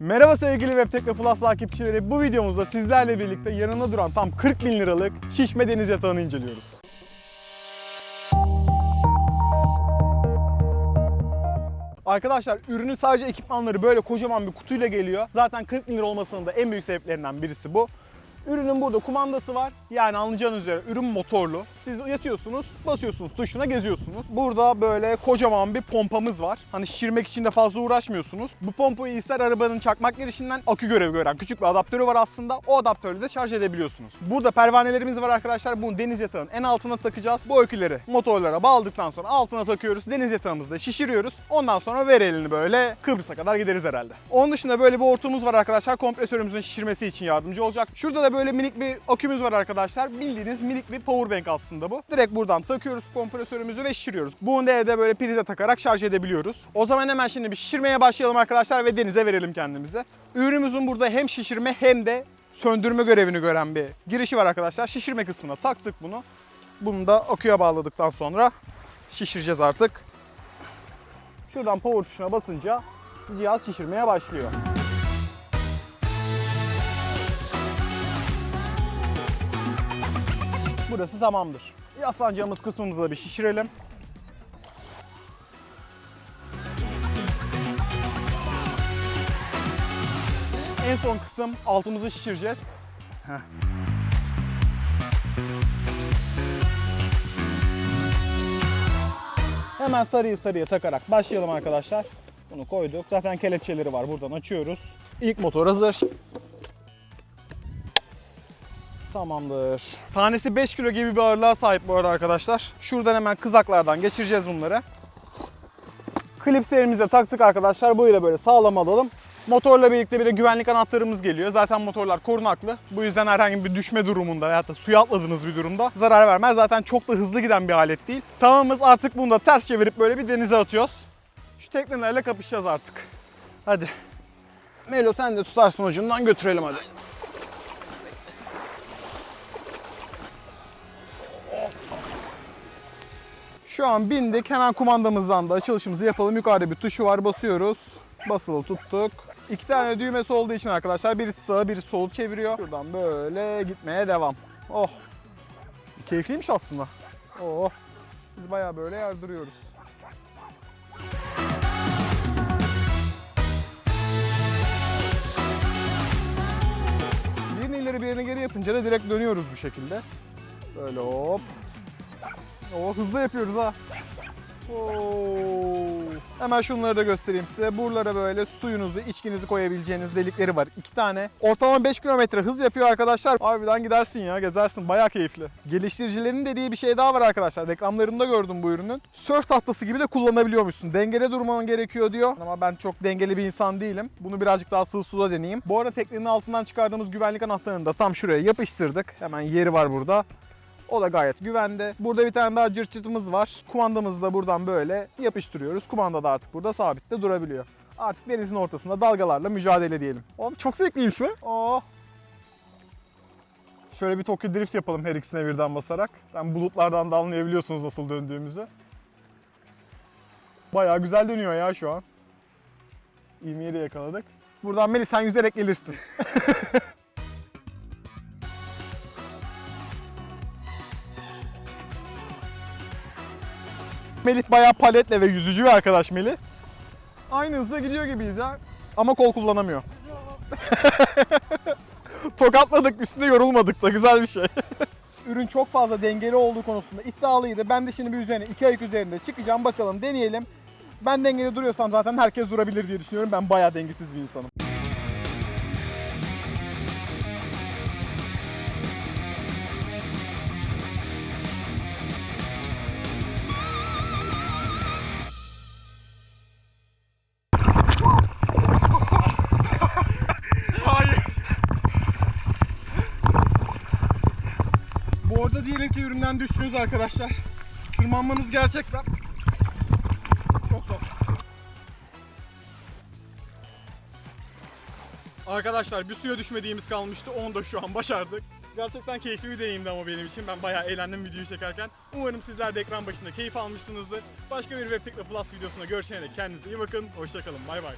Merhaba sevgili Webtekno Plus takipçileri. Bu videomuzda sizlerle birlikte yanında duran tam 40 bin liralık şişme deniz yatağını inceliyoruz. Arkadaşlar ürünün sadece ekipmanları böyle kocaman bir kutuyla geliyor. Zaten 40 bin lira olmasının da en büyük sebeplerinden birisi bu. Ürünün burada kumandası var. Yani anlayacağınız üzere ürün motorlu. Siz yatıyorsunuz, basıyorsunuz tuşuna geziyorsunuz. Burada böyle kocaman bir pompamız var. Hani şişirmek için de fazla uğraşmıyorsunuz. Bu pompayı ister arabanın çakmak girişinden akü görevi gören küçük bir adaptörü var aslında. O adaptörle de şarj edebiliyorsunuz. Burada pervanelerimiz var arkadaşlar. Bunu deniz yatağının en altına takacağız. Bu aküleri motorlara bağladıktan sonra altına takıyoruz. Deniz yatağımızda şişiriyoruz. Ondan sonra ver elini böyle Kıbrıs'a kadar gideriz herhalde. Onun dışında böyle bir hortumumuz var arkadaşlar. Kompresörümüzün şişirmesi için yardımcı olacak. Şurada da böyle minik bir akümüz var arkadaşlar. Bildiğiniz minik bir power bank aslında bu. Direkt buradan takıyoruz kompresörümüzü ve şişiriyoruz. Bunu da evde böyle prize takarak şarj edebiliyoruz. O zaman hemen şimdi bir şişirmeye başlayalım arkadaşlar ve denize verelim kendimize. Ürünümüzün burada hem şişirme hem de söndürme görevini gören bir girişi var arkadaşlar. Şişirme kısmına taktık bunu. Bunu da aküye bağladıktan sonra şişireceğiz artık. Şuradan power tuşuna basınca cihaz şişirmeye başlıyor. Burası tamamdır. Yaslanacağımız kısmımızı da bir şişirelim. En son kısım altımızı şişireceğiz. Heh. Hemen sarıyı sarıya takarak başlayalım arkadaşlar. Bunu koyduk. Zaten kelepçeleri var. Buradan açıyoruz. İlk motor hazır. Tamamdır. Tanesi 5 kilo gibi bir ağırlığa sahip bu arada arkadaşlar. Şuradan hemen kızaklardan geçireceğiz bunları. Klipslerimizi taktık arkadaşlar. Burayı da böyle sağlam alalım. Motorla birlikte bir de güvenlik anahtarımız geliyor. Zaten motorlar korunaklı. Bu yüzden herhangi bir düşme durumunda veyahut da suya atladığınız bir durumda zarar vermez. Zaten çok da hızlı giden bir alet değil. Tamamız artık bunu da ters çevirip böyle bir denize atıyoruz. Şu teknelerle kapışacağız artık. Hadi. Melo sen de tutarsın ucundan götürelim hadi. Şu an bindik. Hemen kumandamızdan da açılışımızı yapalım. Yukarıda bir tuşu var. Basıyoruz. Basılı tuttuk. İki tane düğmesi olduğu için arkadaşlar birisi sağa birisi solu çeviriyor. Şuradan böyle gitmeye devam. Oh. Keyifliymiş aslında. Oh. Biz bayağı böyle yardırıyoruz. Birini ileri birini geri yapınca da direkt dönüyoruz bu şekilde. Böyle hop. O hızlı yapıyoruz ha. Oo. Hemen şunları da göstereyim size. Buralara böyle suyunuzu, içkinizi koyabileceğiniz delikleri var. İki tane. Ortalama 5 kilometre hız yapıyor arkadaşlar. Harbiden gidersin ya, gezersin. Baya keyifli. Geliştiricilerin dediği bir şey daha var arkadaşlar. Reklamlarında gördüm bu ürünün. Surf tahtası gibi de kullanabiliyormuşsun. Dengede durman gerekiyor diyor. Ama ben çok dengeli bir insan değilim. Bunu birazcık daha sığ suda deneyeyim. Bu arada teknenin altından çıkardığımız güvenlik anahtarını da tam şuraya yapıştırdık. Hemen yeri var burada. O da gayet güvende. Burada bir tane daha cırt cırtımız var. Kumandamızı da buradan böyle yapıştırıyoruz. Kumanda da artık burada sabitte durabiliyor. Artık denizin ortasında dalgalarla mücadele diyelim. Oğlum çok zevkliymiş mi? Oh. Şöyle bir Tokyo Drift yapalım her ikisine birden basarak. Ben bulutlardan da anlayabiliyorsunuz nasıl döndüğümüzü. Bayağı güzel dönüyor ya şu an. İlmiye de yakaladık. Buradan Melih sen yüzerek gelirsin. Melih bayağı paletle ve yüzücü bir arkadaş Melih. Aynı hızda gidiyor gibiyiz ya. Ama kol kullanamıyor. Tokatladık üstüne yorulmadık da güzel bir şey. Ürün çok fazla dengeli olduğu konusunda iddialıydı. Ben de şimdi bir üzerine iki ayak üzerinde çıkacağım bakalım deneyelim. Ben dengeli duruyorsam zaten herkes durabilir diye düşünüyorum. Ben bayağı dengesiz bir insanım. Bu arada diyelim ki üründen düştünüz arkadaşlar. Tırmanmanız gerçekten çok zor. Arkadaşlar bir suya düşmediğimiz kalmıştı. Onu da şu an başardık. Gerçekten keyifli bir deneyimdi ama benim için. Ben bayağı eğlendim videoyu çekerken. Umarım sizler de ekran başında keyif almışsınızdır. Başka bir Web Tekno Plus videosunda görüşene dek kendinize iyi bakın. Hoşçakalın. Bay bay.